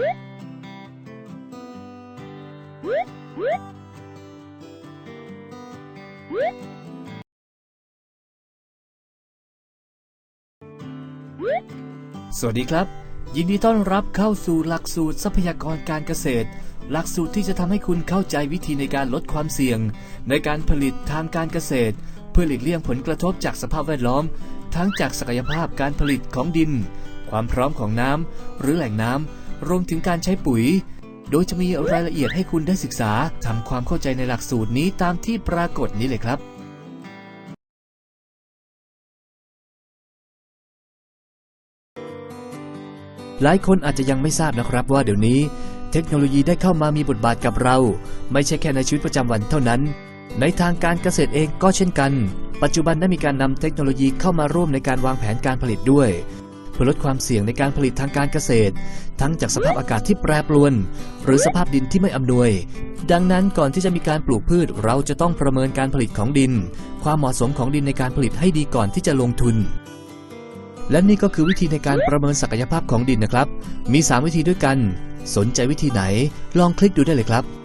สวัสดีครับ ยินดีต้อนรับเข้าสู่หลักสูตรทรัพยากรการเกษตร หลักสูตรที่จะทำให้คุณเข้าใจวิธีในการลดความเสี่ยง ในการผลิตทางการเกษตร เพื่อหลีกเลี่ยงผลกระทบจากสภาพแวดล้อม ทั้งจากศักยภาพการผลิตของดิน ความพร้อมของน้ำหรือแหล่งน้ำ รวมถึงการใช้ปุ๋ย โดยจะมีรายละเอียดให้คุณได้ศึกษาทำความเข้าใจในหลักสูตรนี้ตามที่ปรากฏนี้เลยครับหลายคนอาจจะยังไม่ทราบนะครับว่าเดี๋ยวนี้ เทคโนโลยีได้เข้ามามีบทบาทกับเรา ไม่ใช่แค่ในชีวิตประจำวันเท่านั้น ในทางการเกษตรเองก็เช่นกัน ปัจจุบันได้มีการนำเทคโนโลยีเข้ามาร่วมในการวางแผนการผลิตด้วย พื่อลดความเสี่ยงในการผลิตทางการเกษตร ทั้งจากสภาพอากาศที่แปรปรวน หรือสภาพดินที่ไม่อำนวย ดังนั้นก่อนที่จะมีการปลูกพืช เราจะต้องประเมินการผลิตของดิน ความเหมาะสมของดินในการผลิตให้ดีก่อนที่จะลงทุน และนี่ก็คือวิธีในการประเมินศักยภาพของดินนะครับ มี 3 วิธีด้วยกัน สนใจวิธีไหน ลองคลิกดูได้เลยครับ